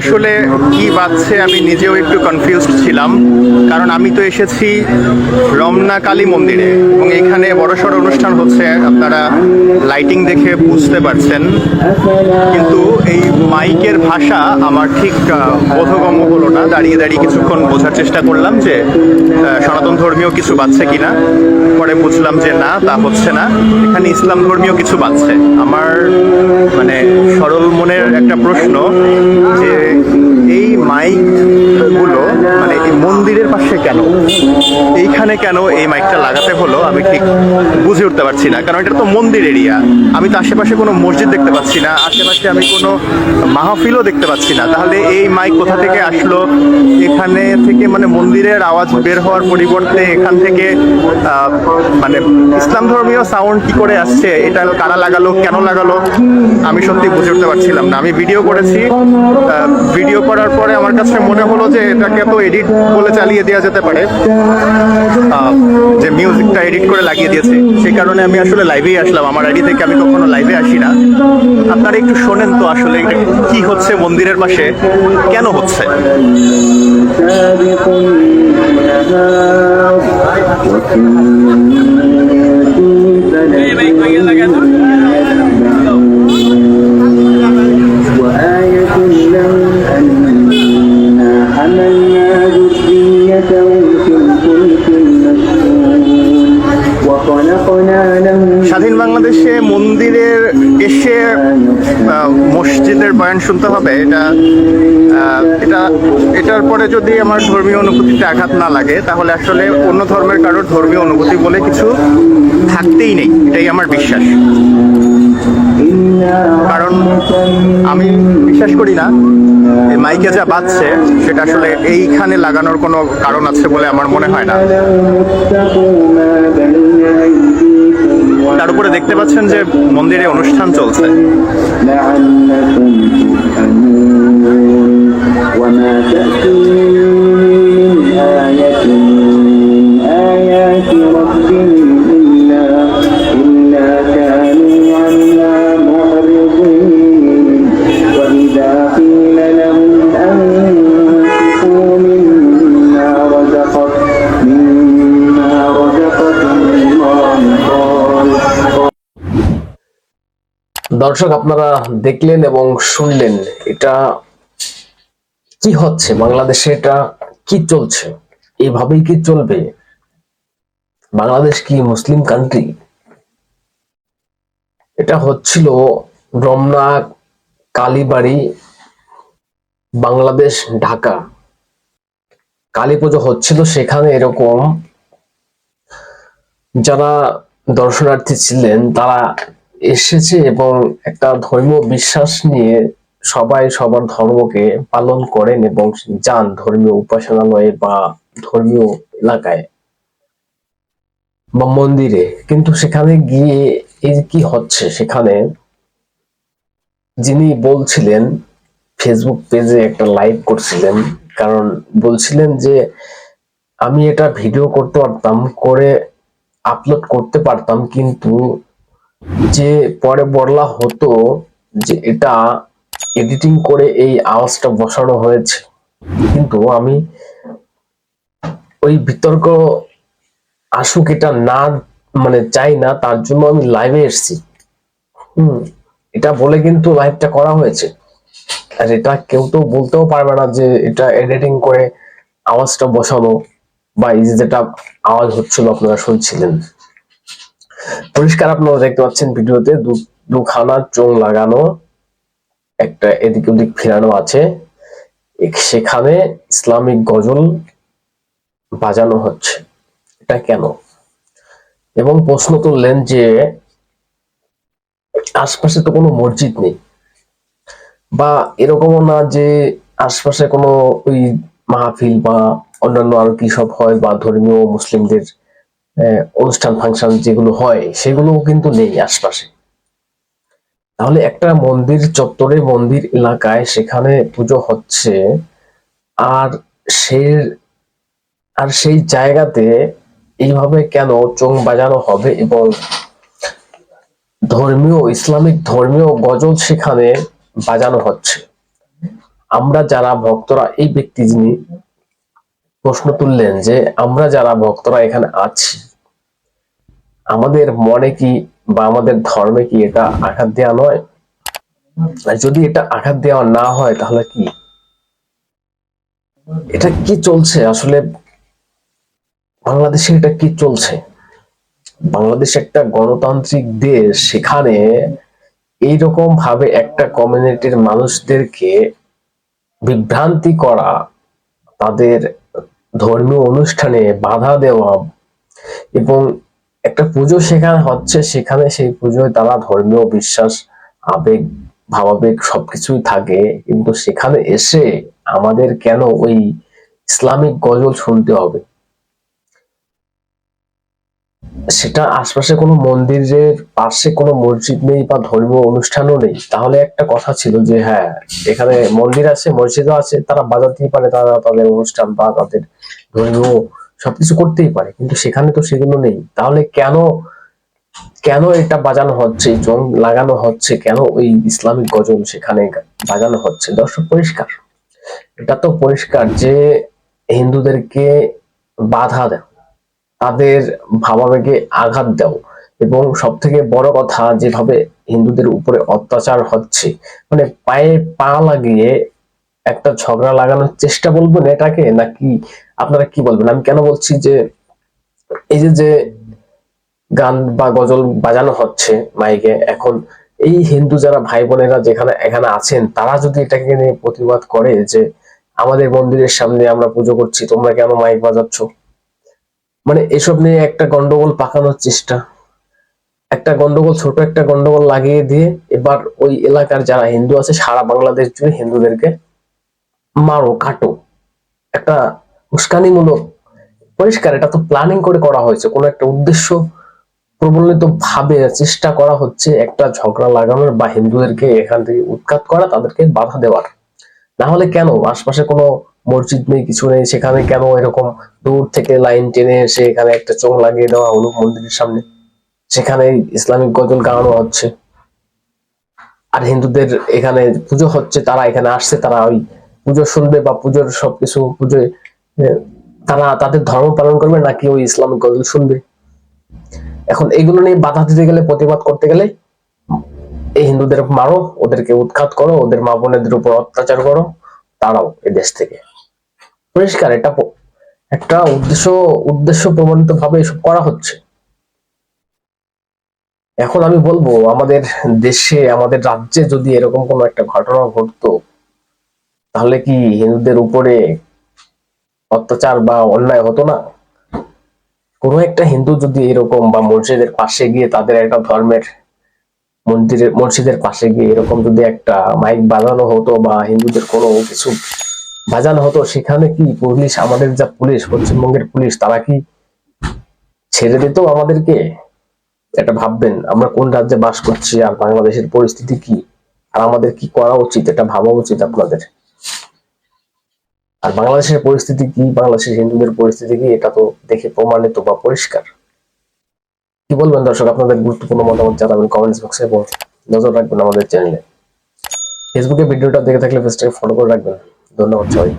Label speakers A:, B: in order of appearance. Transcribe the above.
A: আসলে কি বাজছে আমি নিজেও একটু কনফিউজড ছিলাম। কারণ আমি তো এসেছি রমনা কালী মন্দিরে এবং এখানে বড়সড় অনুষ্ঠান হচ্ছে, আপনারা লাইটিং দেখে বুঝতে পারছেন। কিন্তু এই মাইকের ভাষা আমার ঠিক বোধগম্য হলো না। দাঁড়িয়ে দাঁড়িয়ে কিছুক্ষণ বোঝার চেষ্টা করলাম যে সনাতন ধর্মীয় কিছু বাজছে কিনা। পরে বুঝলাম যে না, তা হচ্ছে না। এখানে ইসলাম ধর্মীয় কিছু বাজছে। আমার মানে সরল মনের একটা প্রশ্ন যে এই মাইকগুলো মানে এই মন্দিরের পাশে কেন? এইখানে কেন এই মাইকটা লাগাতে হলো? আমি ঠিক বুঝে উঠতে পারছি না, কারণ এটা তো মন্দির এরিয়া। আমি তো আশেপাশে কোনো মসজিদ দেখতে পাচ্ছি না, আশেপাশে আমি কোনো মাহফিলও দেখতে পাচ্ছি না। তাহলে এই মাইক কোথা থেকে আসলো? এখানে থেকে মানে মন্দিরের আওয়াজ বের হওয়ার পরিবর্তে এখান থেকে মানে ইসলাম ধর্মীয় সাউন্ড কি করে আসছে? এটা কারা লাগালো? কেন লাগালো? আমি সত্যি বুঝে উঠতে পারছিলাম না। আমি ভিডিও করেছি ভিডিও করার পরে আমার কাছে মনে হলো যে এটাকে তো এডিট বলে চালিয়ে দেওয়া যেতে পারে। যে মিউজিকটা এডিট করে লাগিয়ে দিয়েছে। সেই কারণে আমি আসলে লাইভেই আসলাম। আমার আইডি থেকে আমি কখনো লাইভে আসি না। আপনারা একটু শোনেন তো আসলে এটা কি হচ্ছে মন্দিরের পাশে, কেন হচ্ছে? মুসলিমদের বয়ান শুনতে হবে, এটা এটা, এটার পরে যদি আমার ধর্মীয় অনুভূতিতে আঘাত না লাগে, তাহলে আসলে অন্য ধর্মের কারোর ধর্মীয় অনুভূতি বলে কিছু থাকতেই নেই, এটাই আমার বিশ্বাস। কারণ আমি বিশ্বাস করি না মাইকে যা বাজছে, সেটা আসলে এইখানে লাগানোর কোনো কারণ আছে বলে আমার মনে হয় না। তার উপরে দেখতে পাচ্ছেন যে মন্দিরে অনুষ্ঠান চলছে
B: لعلكم ترحمون وما
C: দর্শক, আপনারা দেখলেন এবং শুনলেন এটা কি হচ্ছে, বাংলাদেশে এটা কি চলছে, এভাবেই কি চলবে? বাংলাদেশ কি মুসলিম কান্ট্রি এটা হচ্ছিল রমনা, কালীবাড়ি, বাংলাদেশ, ঢাকা। কালী পুজো হচ্ছিল সেখানে এরকম যারা দর্শনার্থী ছিলেন, তারা এসেছে এবং একটা ধর্মীয় বিশ্বাস নিয়ে সবাই সবার ধর্মকে পালন করেন এবং যান ধর্মীয় উপাসনালয়ে বা ধর্মীয় এলাকায় বা মন্দিরে। কিন্তু সেখানে গিয়ে যে কি হচ্ছে? সেখানে যিনি বলছিলেন ফেসবুক পেজে একটা লাইভ করছিলেন, কারণ বলছিলেন যে, আমি এটা ভিডিও করতে পারতাম, করে আপলোড করতে পারতাম, কিন্তু যে পরে বলা হতো যে এটা এডিটিং করে এই আওয়াজটা বসানো হয়েছে। কিন্তু আমি ওই বিতর্ক আসুক এটা না মানে চাই না, তার জন্য আমি লাইভে এসেছি। হুম, এটা বলে কিন্তু লাইভটা করা হয়েছে। আর এটা কেউ তো বলতেও পারবে না যে এটা এডিটিং করে আওয়াজটা বসানো বা এই যেটা আওয়াজ হচ্ছিল, আপনারা শুনছিলেন। পরিষ্কার আপনারা দেখতে পাচ্ছেন ভিডিওতে দুখানা চোং লাগানো, একটা এদিক ওদিক ফেরানো আছে। সেখানে ইসলামিক গজল বাজানো হচ্ছে। এটা কেন? এবং প্রশ্ন তুললেন যে আশপাশে তো কোনো মসজিদ নেই। বা এরকমও না যে আশপাশে কোনো ওই মাহফিল বা অন্যান্য আর কি সব হয় বা ধর্মীয় মুসলিমদের অনুষ্ঠান, ফাংশন যেগুলো হয়, সেগুলোও কিন্তু নেই আশপাশে। তাহলে একটা মন্দির চত্বরে, মন্দির এলাকায় সেখানে পুজো হচ্ছে, আর সে, আর সেই জায়গাতে এইভাবে কেন চোং বাজানো হবে এবং ধর্মীয়, ইসলামিক ধর্মীয় গজল সেখানে বাজানো হচ্ছে? আমরা যারা ভক্তরা, এই ব্যক্তি যিনি প্রশ্ন তুললেন যে, আমরা যারা ভক্তরা এখানে আছি, আমাদের মনে কি বা আমাদের ধর্মে কি এটা আঘাত দেওয়া নয়? যদি এটা আঘাত দেওয়া না হয়, তাহলে কি? এটা কি চলছে? আসলে বাংলাদেশে এটা কি চলছে? বাংলাদেশ একটা গণতান্ত্রিক দেশ, সেখানে এইরকম ভাবে একটা কমিউনিটির মানুষদেরকে বিভ্রান্তি করা, তাদের ধর্মীয় অনুষ্ঠানে বাধা দেওয়া এবং একটা পুজো সেখানে হচ্ছে, সেখানে সেই পুজোয় তারা ধর্মীয় বিশ্বাস, আবেগ, ভাবাবেগ সবকিছুই থাকে। কিন্তু সেখানে এসে আমাদের কেন ওই ইসলামিক গজল শুনতে হবে? সেটা আশপাশে কোনো মন্দিরের পাশে কোনো মসজিদ নেই বা ধর্মীয় অনুষ্ঠানও নেই, তাহলে একটা কথা ছিল যে হ্যাঁ এখানে মন্দির আছে, মসজিদও আছে, তারা বাজাতেই পারে, তারা তাদের অনুষ্ঠান বা তাদের ধর্মীয় সবকিছু করতেই পারে, কিন্তু সেখানে তো সেগুলো নেই। তাহলে কেন কেন এটা বাজানো হচ্ছে, জং লাগানো হচ্ছে, কেন ওই ইসলামিক গজল সেখানে বাজানো হচ্ছে? দর্শক, পরিষ্কার। এটা তো পরিষ্কার যে হিন্দুদেরকে বাধা দেয় তাদের ভাবাবেগে আঘাত দাও। এবং সব থেকে বড় কথা যেভাবে হিন্দুদের উপরে অত্যাচার হচ্ছে মানে পায়ে পা লাগিয়ে একটা ঝগড়া লাগানোর চেষ্টা বলবেন এটাকে নাকি আপনারা কি বলবেন? আমি কেন বলছি যে এই যে যে গান বা গজল বাজানো হচ্ছে মাইকে, এখন এই হিন্দু যারা ভাই বোনেরা যেখানে এখানে আছেন, তারা যদি এটাকে নিয়ে প্রতিবাদ করে যে আমাদের মন্দিরের সামনে আমরা পুজো করছি, তোমরা কেন মাইক বাজাচ্ছ? মানে এসব নিয়ে একটা গন্ডগোল পাকানোর চেষ্টা। একটা গন্ডগোল, ছোট একটা গন্ডগোল লাগিয়ে দিয়ে এবার ওই এলাকার যারা হিন্দু আছে, সারা বাংলাদেশ জুড়ে হিন্দুদেরকে মারো, কাটো। একটা উস্কানিমূলক, পরিষ্কার, এটা তো প্ল্যানিং করে করা হয়েছে। কোনো একটা উদ্দেশ্য প্রবলিত ভাবে চেষ্টা করা হচ্ছে একটা ঝগড়া লাগানোর বা হিন্দুদেরকে এখান থেকে উৎখাত করা, তাদেরকে বাধা দেওয়ার। না হলে কেন? আশপাশে কোনো মসজিদ নেই, কিছু নেই, সেখানে কেন এরকম দূর থেকে লাইন টেনে এসে এখানে একটা চোখ লাগিয়ে দেওয়া হলো মন্দিরের সামনে? সেখানে ইসলামিক গজল গাওয়ানো হচ্ছে। আর হিন্দুদের এখানে পুজো হচ্ছে, তারা এখানে আসছে, তারা ওই পুজো শুনবে বা পুজোর সবকিছু পুজোয় তারা তাদের ধর্ম পালন করবে নাকি ওই ইসলামিক গজল শুনবে? এখন এগুলো নিয়ে বাধা দিতে গেলে, প্রতিবাদ করতে গেলে, এই হিন্দুদের মারো, ওদেরকে উৎখাত করো, ওদের মা বোনেদের উপর অত্যাচার করো তারাও এই দেশ থেকে। পরিষ্কার, এটা একটা উদ্দেশ্য উদ্দেশ্য প্রমাণিত ভাবে এসব করা হচ্ছে। এখন আমি বলব, আমাদের দেশে, আমাদের রাজ্যে যদি এরকম কোনো একটা ঘটনা ঘটতো, তাহলে কি হিন্দুদের উপরে অত্যাচার বা অন্যায় হতো না? কোনো একটা হিন্দু যদি এরকম বা মসজিদের পাশে গিয়ে তাদের একটা ধর্মের মন্দিরের, মসজিদের পাশে গিয়ে এরকম যদি একটা মাইক বাজানো হতো বা হিন্দুদের কোনো কিছু বাজানো হতো, সেখানে কি পুলিশ, আমাদের যা পুলিশ, পশ্চিমবঙ্গের পুলিশ, তারা কি ছেড়ে দিত আমাদেরকে? এটা ভাববেন, আমরা কোন রাজ্যে বাস করছি আর বাংলাদেশের পরিস্থিতি কি? আর আমাদের কি করা উচিত? এটা ভাবা উচিত আপনাদের। আর বাংলাদেশের পরিস্থিতি কি? বাংলাদেশের হিন্দুদের পরিস্থিতি কি? এটা তো দেখে প্রমাণিত বা পরিষ্কার। কি বলবেন দর্শক, আপনাদের গুরুত্বপূর্ণ মতামত জানাবেন কমেন্টস বক্সে এবং নজর রাখবেন আমাদের চ্যানেলে ফেসবুকে ভিডিওটা দেখে থাকলে পেজটাকে ফলো করে রাখবেন। ধন্যবাদ সবাই